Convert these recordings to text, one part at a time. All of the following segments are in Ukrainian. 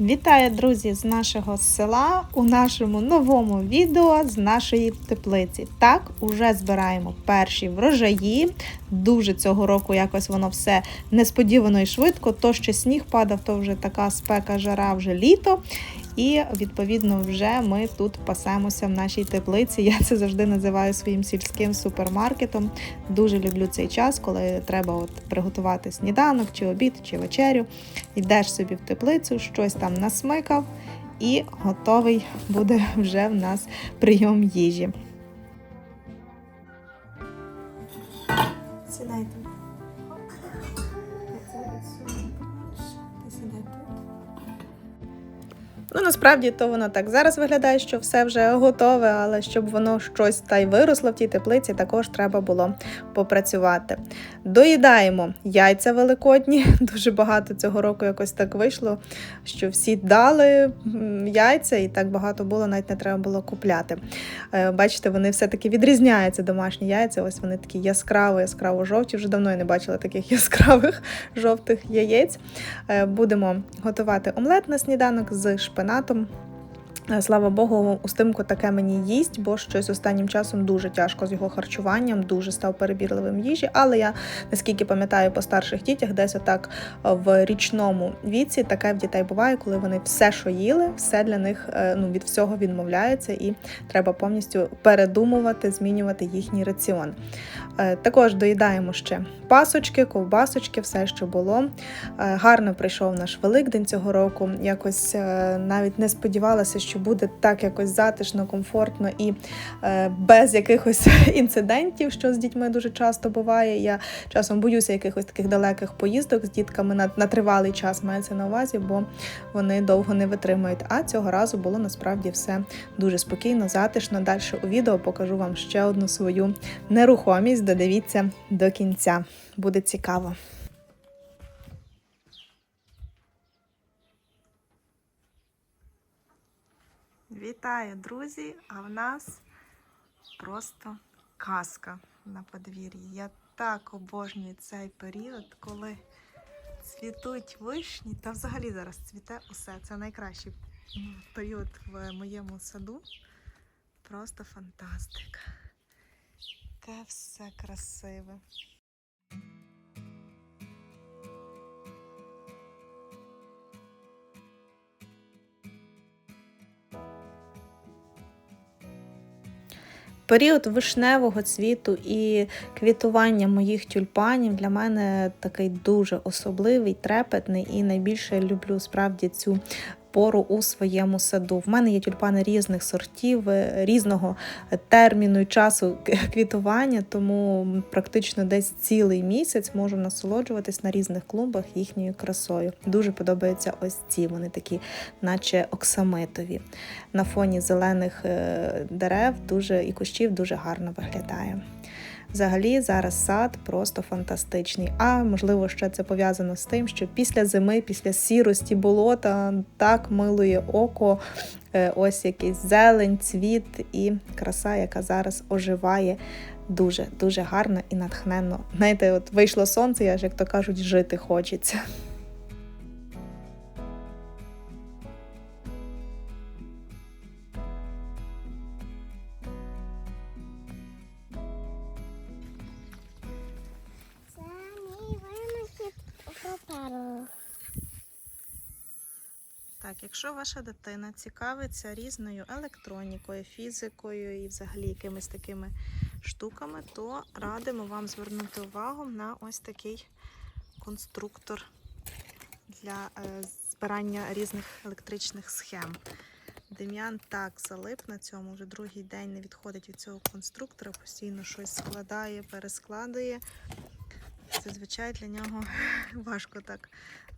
Вітаю, друзі, з нашого села у нашому новому відео з нашої теплиці. Так, уже збираємо перші врожаї. Дуже цього року якось воно все несподівано і швидко. То ще сніг падав, то вже така спека, жара, вже літо. І відповідно вже ми тут пасемося в нашій теплиці. Я це завжди називаю своїм сільським супермаркетом. Дуже люблю цей час, коли треба от приготувати сніданок, чи обід, чи вечерю. Йдеш собі в теплицю, щось там насмикав, і готовий буде вже в нас прийом їжі. Сідайте. Ну, насправді то воно так зараз виглядає, що все вже готове, але щоб воно щось та й виросло в тій теплиці, також треба було попрацювати. Доїдаємо яйця великодні. Дуже багато цього року якось так вийшло, що всі дали яйця, і так багато було, навіть не треба було купляти. Е, Бачите, вони все-таки відрізняються, домашні яйця. Ось вони такі яскраво, яскраво жовті. Вже давно я не бачила таких яскравих жовтих яєць. Е, Будемо готувати омлет на сніданок з шпинатом. Е, Слава Богу, Устимко таке мені їсть, бо щось останнім часом дуже тяжко з його харчуванням, дуже став перебірливим їжі. Але я наскільки пам'ятаю по старших дітях, десь отак е, в річному віці таке в дітей буває, коли вони все, що їли, все для них е, ну, від всього відмовляються, і треба повністю передумувати, змінювати їхній раціон. Е, Також доїдаємо ще пасочки, ковбасочки, все, що було. Е, Гарно прийшов наш Великдень цього року. Якось е, навіть не сподівалася, що буде так якось затишно, комфортно і е, без якихось інцидентів, що з дітьми дуже часто буває. Я часом боюся якихось таких далеких поїздок з дітками на, на тривалий час мається на увазі, бо вони довго не витримують. А цього разу було насправді все дуже спокійно, затишно. Далі у відео покажу вам ще одну свою нерухомість. Додивіться до кінця. Буде цікаво. Вітаю, друзі! А в нас просто казка на подвір'ї. Я так обожнюю цей період, коли цвітуть вишні, та взагалі зараз цвіте усе. Це найкращий період в моєму саду. Просто фантастика. Те все красиве. Період вишневого цвіту і квітування моїх тюльпанів для мене такий дуже особливий, трепетний, і найбільше люблю справді цю пору у своєму саду. В мене є тюльпани різних сортів, е, різного терміну і часу квітування, тому практично десь цілий місяць можу насолоджуватись на різних клумбах їхньою красою. Дуже подобаються ось ці, вони такі, наче оксамитові. На фоні зелених е, дерев дуже і кущів дуже гарно виглядає. Взагалі зараз сад просто фантастичний. А можливо, ще це пов'язано з тим, що після зими, після сірості болота так милує око. е, Ось якийсь зелень, цвіт і краса, яка зараз оживає дуже дуже гарно і натхненно. Знаєте, от вийшло сонце, я ж як то кажуть, жити хочеться. Так, якщо ваша дитина цікавиться різною електронікою, фізикою і взагалі якимись такими штуками, то радимо вам звернути увагу на ось такий конструктор для е, збирання різних електричних схем. Дем'ян так залип на цьому, вже другий день не відходить від цього конструктора, постійно щось складає, перескладує. Зазвичай для нього важко так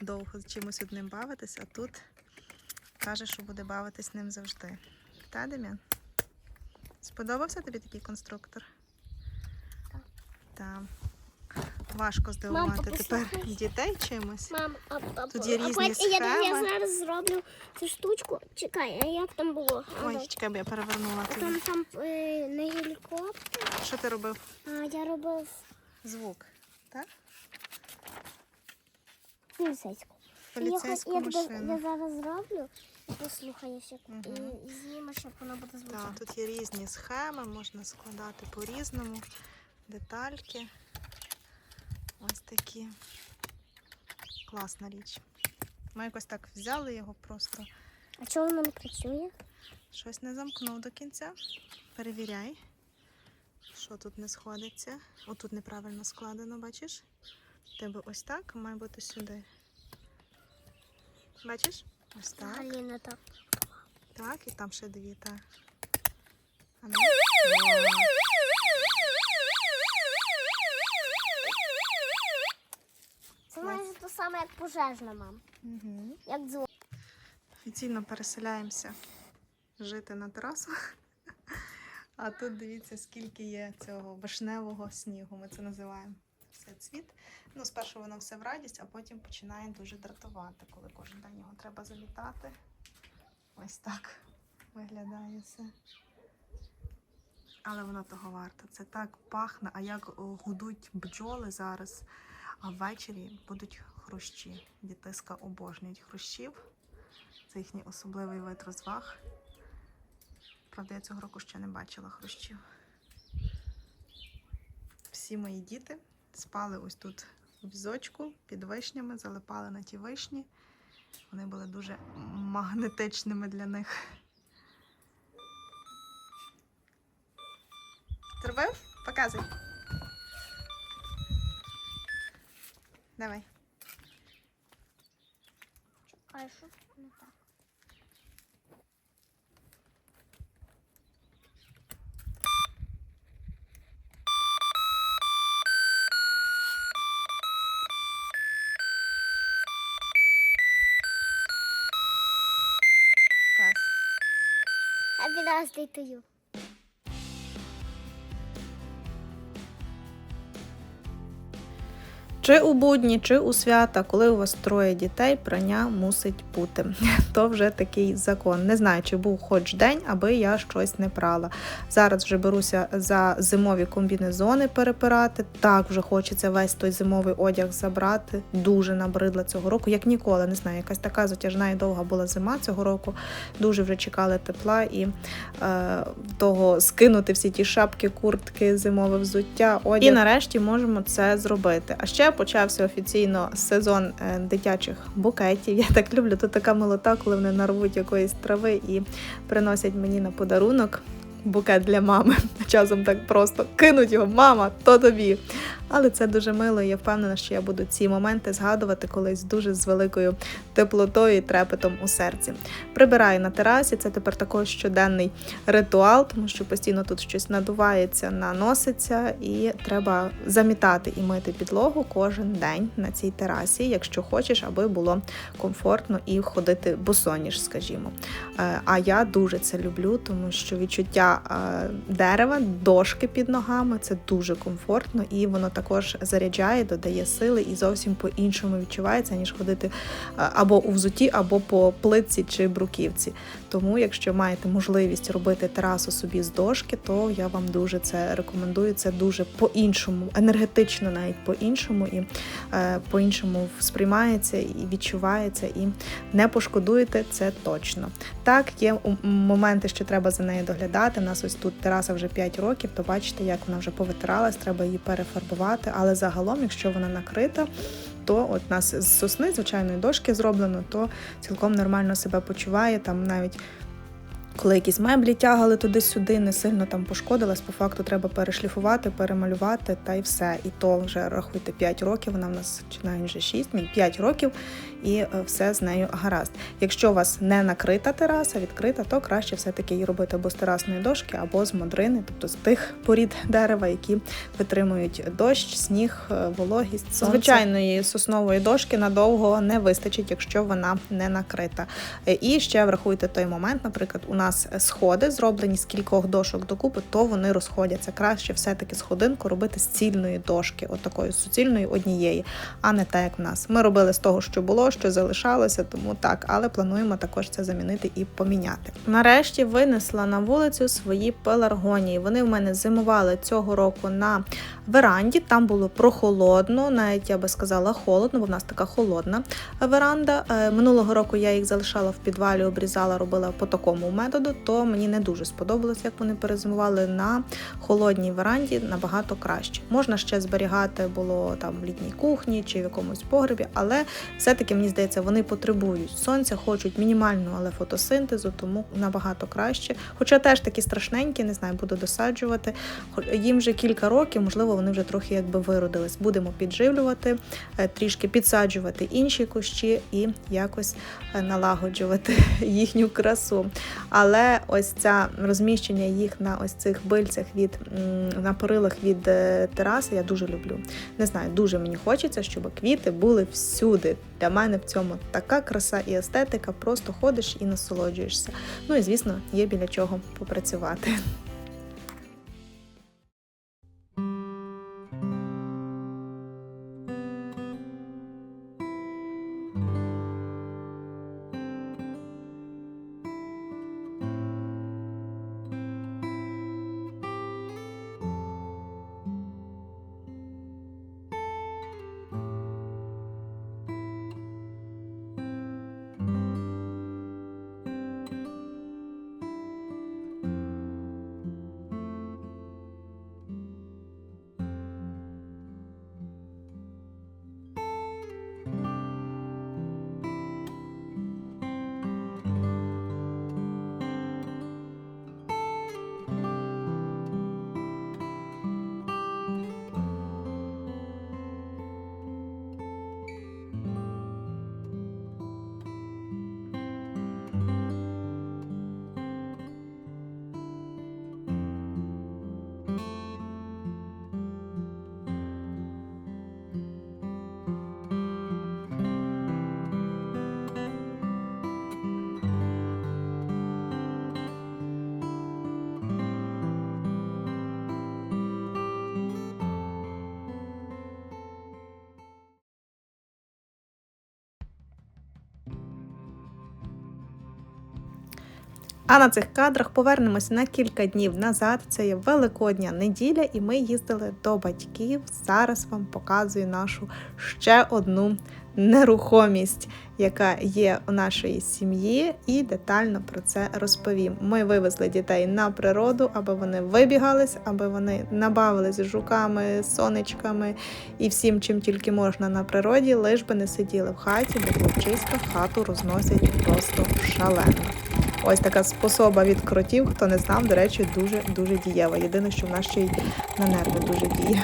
довго з чимось одним бавитись, а тут каже, що буде бавитись ним завжди. Та, Дем'ян? Сподобався тобі такий конструктор? Так. Так. Важко здивувати Мам, тепер дітей чимось. Мам, а, а, Тут є а різні потім я, я зараз зроблю цю штучку. Чекай, а як там було? Ой, чекай, я перевернула тобі. там там е, не гелікоптер, Що ти робив? а я робив Звук, так? поліцейську. поліцейську я, машину. я зараз зроблю послухаюся. Мгм. І, і знімеш, як воно буде Так, тут є різні схеми, можна складати по-різному. Детальки. Ось такі. Класна річ. Ми якось так взяли його просто. А чого воно не працює? Щось не замкнув до кінця. Перевіряй, що тут не сходиться. Отут неправильно складено, бачиш? Тебе ось так, має бути сюди. Бачиш? Ось так. Взагалі так. Так, і там ще дві, так. А ну. Це майже те саме, як пожежна, мам. Угу. Як дзвон. Офіційно переселяємося жити на терасу. А тут дивіться, скільки є цього вишневого снігу. Ми це називаємо все цвіт. Ну, спершу воно все в радість, а потім починає дуже дратувати, коли кожен день його треба замітати. Ось так виглядає все. Але воно того варто. Це так пахне, а як гудуть бджоли зараз, а ввечері будуть хрущі. Дітиска обожнюють хрущів. Це їхній особливий вид розваг. Правда, я цього року ще не бачила хрущів. Всі мої діти спали ось тут в візочку під вишнями, залипали на ті вишні. Вони були дуже магнетичними для них. Зробив? Показуй. Давай. А що birthday to you. Чи у будні, чи у свята, коли у вас троє дітей, прання мусить бути. То вже такий закон. Не знаю, чи був хоч день, аби я щось не прала. Зараз вже беруся за зимові комбінезони перепирати. Так вже хочеться весь той зимовий одяг забрати. Дуже набридла цього року, як ніколи. Не знаю, якась така затяжна і довга була зима цього року. Дуже вже чекали тепла і е, того скинути всі ті шапки, куртки, зимове взуття. Одяг. І нарешті можемо це зробити. А ще почався офіційно сезон е, дитячих букетів. Я так люблю. Тут така милота, коли вони нарвуть якоїсь трави і приносять мені на подарунок. Букет для мами. Часом так просто кинуть його, мама, то тобі. Але це дуже мило, і я впевнена, що я буду ці моменти згадувати колись дуже з великою теплотою і трепетом у серці. Прибираю на терасі, це тепер також щоденний ритуал, тому що постійно тут щось надувається, наноситься, і треба замітати і мити підлогу кожен день на цій терасі, якщо хочеш, аби було комфортно і ходити босоніж, скажімо. Е, А я дуже це люблю, тому що відчуття е, дошки під ногами це дуже комфортно і воно також заряджає, додає сили і зовсім по-іншому відчувається, ніж ходити або у взуті, або по плитці чи бруківці. Тому, якщо маєте можливість робити терасу собі з дошки, то я вам дуже це рекомендую. Це дуже по-іншому, енергетично навіть по-іншому і е, по-іншому сприймається і відчувається, і не пошкодуєте це точно. Так, є моменти, що треба за нею доглядати. У нас ось тут тераса вже 5 років, то бачите, як вона вже повитиралась, треба її перефарбувати. Але загалом, якщо вона накрита, то от нас з сосни, звичайної дошки зроблено, то цілком нормально себе почуває. Там навіть коли якісь меблі тягали туди-сюди, не сильно там пошкодилась, по факту треба перешліфувати, перемалювати та й все. І то вже рахуйте 5 років, вона в нас чи навіть вже 6, ні, 5 років, і е, все з нею гаразд. Якщо у вас не накрита тераса, відкрита, то краще все-таки її робити або з терасної дошки, або з модрини, тобто з тих порід дерева, які витримують дощ, сніг, е, вологість. Сонце. Звичайної соснової дошки надовго не вистачить, якщо вона не накрита. Е, І ще врахуйте той момент, наприклад, у нас сходи зроблені з кількох дошок докупи, то вони розходяться. Краще все-таки сходинку робити з цільної дошки, от такої суцільної однієї, а не так, як в нас. Ми робили з того, що було, що залишалося, тому так, але плануємо також це замінити і поміняти. Нарешті винесла на вулицю свої пеларгонії. Вони в мене зимували цього року на веранді. Там було прохолодно, навіть я би сказала холодно, бо в нас така холодна веранда. Е, Минулого року я їх залишала в підвалі, обрізала, робила по такому методу, то мені не дуже сподобалось, як вони перезимували на холодній веранді набагато краще. Можна ще зберігати було там в літній кухні чи в якомусь погребі, але все-таки мені здається, вони потребують сонця, хочуть мінімальну, але фотосинтезу, тому набагато краще. Хоча теж такі страшненькі, не знаю, буду досаджувати. Їм вже кілька років, можливо, вони вже трохи якби виродились. Будемо підживлювати, е, трішки підсаджувати інші кущі і якось е, налагоджувати їхню красу. Але ось це розміщення їх на ось цих бильцях від на перилах від е, тераси я дуже люблю. Не знаю, дуже мені хочеться, щоб квіти були всюди. Для мене в цьому така краса і естетика. Просто ходиш і насолоджуєшся. Ну і звісно, є біля чого попрацювати. А на цих кадрах повернемося на кілька днів назад. Це є Великодня неділя, і ми їздили до батьків. Зараз вам показую нашу ще одну нерухомість, яка є у нашої сім'ї, і детально про це розповім. Ми вивезли дітей на природу, аби вони вибігались, аби вони набавились жуками, сонечками і всім, чим тільки можна на природі, лиш би не сиділи в хаті, бо хлопчиська хату розносять просто шалено. Ось така способа від кротів, хто не знав, до речі, дуже дуже дієва. Єдине, що в нас ще й на нерви дуже діє.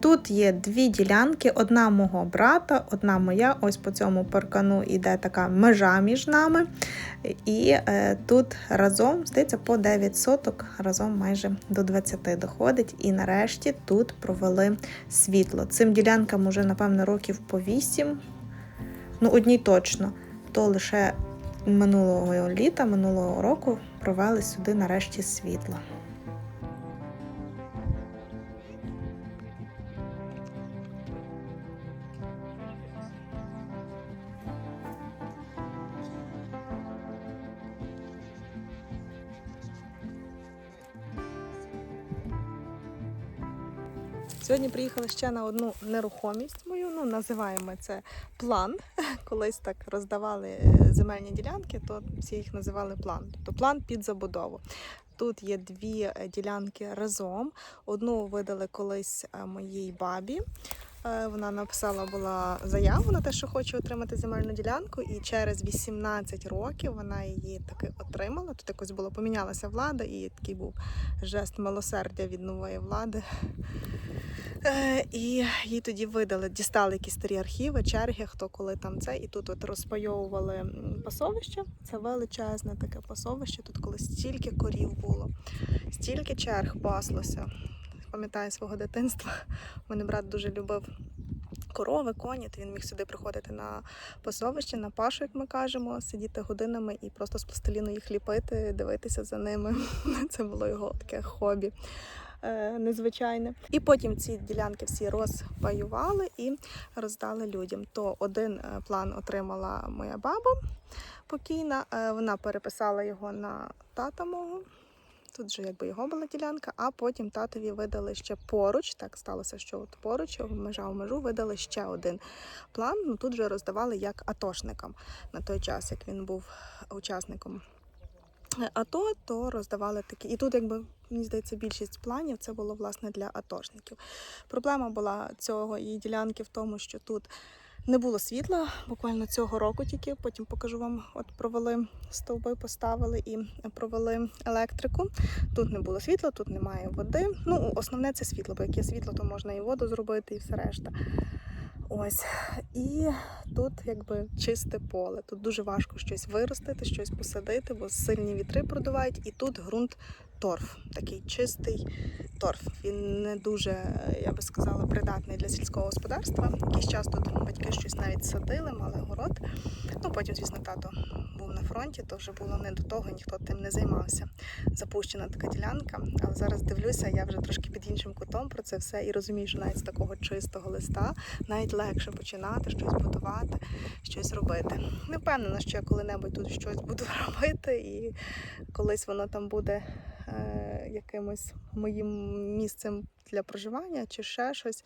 Тут є дві ділянки: одна мого брата, одна моя. Ось по цьому паркану іде така межа між нами. І е, тут разом, здається, по 9 соток, разом майже до 20 доходить. І нарешті тут провели світло. Цим ділянкам уже, напевно, років по 8. Ну, одній точно. То лише минулого літа, минулого року провели сюди нарешті світло. Сьогодні приїхала ще на одну нерухомість мою. Ну, називаємо це план. Колись так роздавали е, земельні ділянки, то всі їх називали план. Тобто план під забудову. Тут є дві е, ділянки разом. Одну видали колись е, моїй бабі. Вона написала була заяву на те, що хоче отримати земельну ділянку, і через 18 років вона її таки отримала. Тут якось було помінялася влада, і такий був жест милосердя від нової влади. Е, і їй тоді видали, дістали якісь старі архіви, черги, хто коли там це. І тут от розпайовували пасовище. Це величезне таке пасовище. Тут коли стільки корів було, стільки черг паслося. Пам'ятаю свого дитинства. Мене брат дуже любив корови, коні, то він міг сюди приходити на пасовище, на пашу, як ми кажемо, сидіти годинами і просто з пластиліну їх ліпити, дивитися за ними. Це було його таке хобі незвичайне. І потім ці ділянки всі розпаювали і роздали людям. То один е, план отримала моя баба покійна. е, Вона переписала його на тата мого. Тут вже якби його була ділянка, а потім татові видали ще поруч. Так сталося, що от поруч, межа в межу, видали ще один план. Ну тут вже роздавали як атошникам на той час, як він був учасником АТО, то роздавали такі. І тут, якби мені здається, більшість планів це було власне для атошників. Проблема була цього її ділянки в тому, що тут не було світла, буквально цього року тільки. Потім покажу вам, от провели стовби, поставили і провели електрику. Тут не було світла, тут немає води. Ну, основне це світло, бо як є світло, то можна і воду зробити, і все решта. Ось. І тут якби чисте поле. Тут дуже важко щось виростити, щось посадити, бо сильні вітри продувають. І тут ґрунт торф, такий чистий торф. Він не дуже, я би сказала, придатний для сільського господарства. Якийсь час тут батьки щось навіть садили, мали город. Ну потім, звісно, тато був на фронті, то вже було не до того, ніхто тим не займався. Запущена така ділянка. Але зараз дивлюся, я вже трошки під іншим кутом про це все і розумію, що навіть з такого чистого листа навіть легше починати щось будувати, щось робити. Не впевнена, що я коли-небудь тут щось буду робити, і колись воно там буде е, якимось моїм місцем для проживання чи ще щось.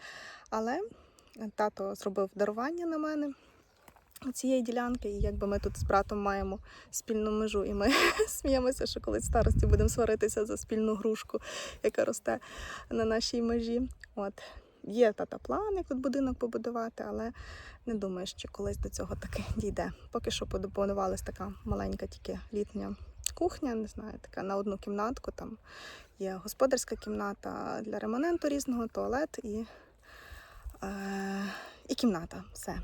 Але тато зробив дарування на мене цієї ділянки, і якби ми тут з братом маємо спільну межу, і ми сміємося, що колись старості будемо сваритися за спільну грушку, яка росте на нашій межі. От. Є тата план, як тут будинок побудувати, але не думаю, що колись до цього таки дійде. Поки що побудувалась така маленька тільки літня кухня, не знаю, така на одну кімнатку. Там є господарська кімната для ремоненту різного, туалет і, е, і кімната. Все.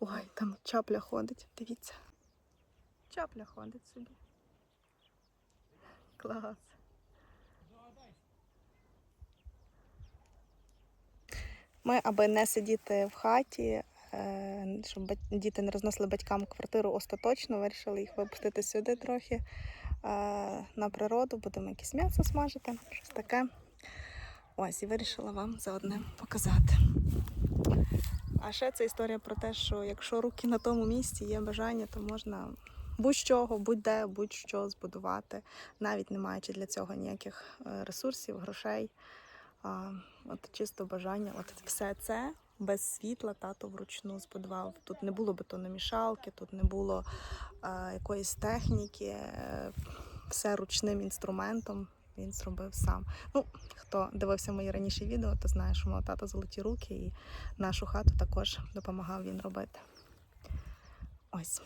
Ой, там чапля ходить, дивіться. Чапля ходить собі. Клас. Ми, аби не сидіти в хаті, е, щоб діти не розносили батькам квартиру остаточно, вирішили їх випустити сюди трохи е, на природу, будемо якесь м'ясо смажити, щось таке. Ось, і вирішила вам заодне показати. А ще це історія про те, що якщо руки на тому місці є бажання, то можна будь-чого, будь-де, будь-що збудувати, навіть не маючи для цього ніяких е, ресурсів, грошей. От чисто бажання, от все це без світла тато вручну збудував. Тут не було бетономішалки, тут не було е, якоїсь техніки, е, все ручним інструментом він зробив сам. Ну, хто дивився мої раніші відео, то знає, що мого тата золоті руки, і нашу хату також допомагав він робити. Ось.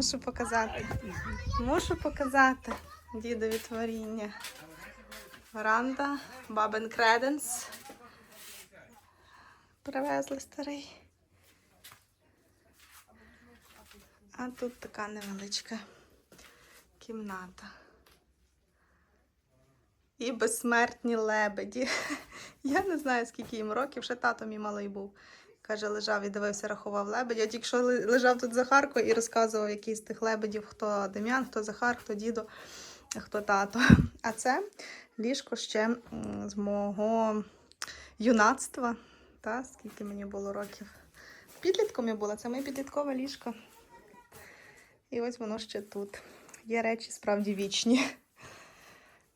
Мушу показати. Мушу показати дідові творіння. Веранда, бабин креденс. Привезли старий. А тут така невеличка кімната. І безсмертні лебеді. Я не знаю, скільки їм років, ще тато мій малий був. Каже, лежав і дивився, рахував лебедя. Тільки що лежав тут Захарко і розказував який з тих лебедів, хто Дем'ян, хто Захар, хто дідо, хто тато. А це ліжко ще з мого юнацтва. Та, скільки мені було років. Підлітком я була, це моє підліткове ліжко. І ось воно ще тут. Є речі справді вічні.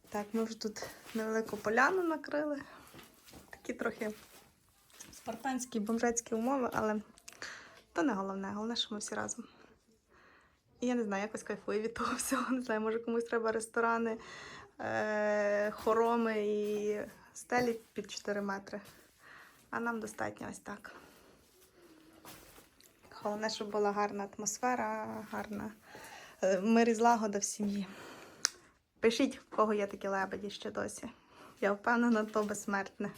Так, ми вже тут невелику поляну накрили. Такі трохи спартанські бомжецькі умови, але то не головне. Головне, що ми всі разом. І я не знаю, якось кайфую від того всього. Не знаю, може комусь треба ресторани, е, хороми і стелі під 4 метри. А нам достатньо ось так. Головне, щоб була гарна атмосфера, гарна е, мир і злагода в сім'ї. Пишіть, в кого є такі лебеді ще досі. Я впевнена, то безсмертне.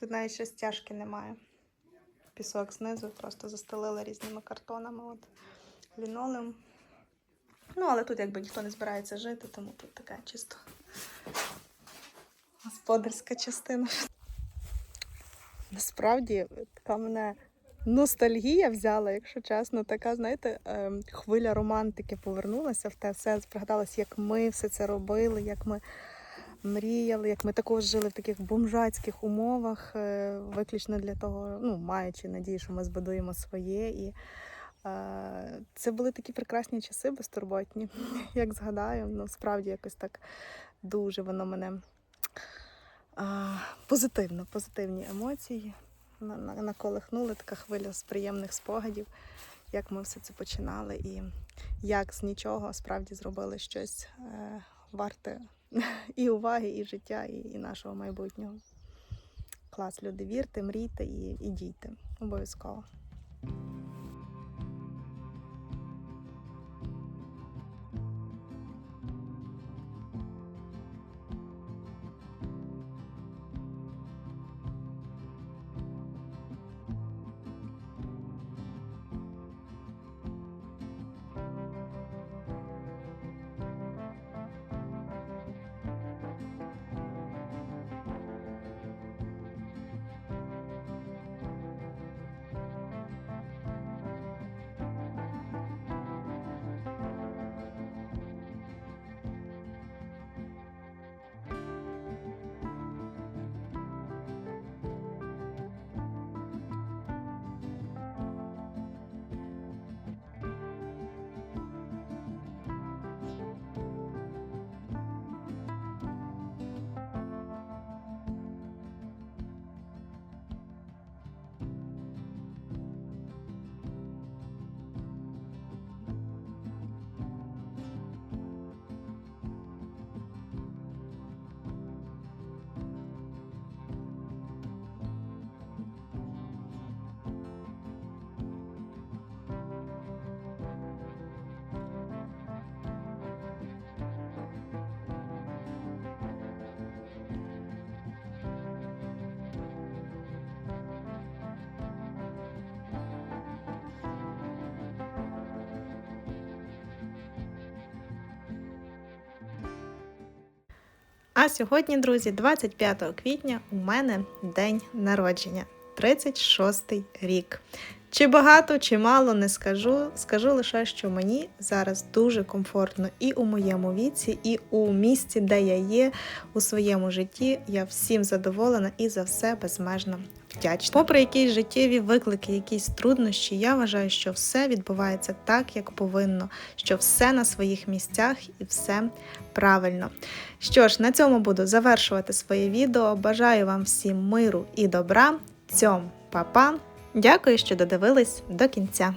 Тут навіть ще стяжки немає. Пісок знизу просто застелили різними картонами. От, лінолеум. Ну, але тут якби ніхто не збирається жити, тому тут така чисто господарська частина. Насправді, така мене ностальгія взяла, якщо чесно, така, знаєте, ем, хвиля романтики повернулася в те все. Згадалось, як ми все це робили, як ми мріяли, як ми також жили в таких бомжацьких умовах, е, виключно для того, ну, маючи надію, що ми збудуємо своє. І е, це були такі прекрасні часи безтурботні. Як згадаю, ну справді якось так дуже воно мене позитивно, позитивні емоції на- на- наколихнули така хвиля з приємних спогадів, як ми все це починали, і як з нічого справді зробили щось е, варте і уваги, і життя, і, і нашого майбутнього. Клас, люди, вірте, мрійте і, і дійте. Обов'язково. А сьогодні, друзі, 25 квітня у мене день народження, 36-й рік. Чи багато, чи мало не скажу. Скажу лише, що мені зараз дуже комфортно і у моєму віці, і у місці, де я є у своєму житті. Я всім задоволена і за все безмежно вдячна. Попри якісь життєві виклики, якісь труднощі, я вважаю, що все відбувається так, як повинно, що все на своїх місцях і все правильно. Що ж, на цьому буду завершувати своє відео. Бажаю вам всім миру і добра. Цьом, па-па! Дякую, що додивились до кінця.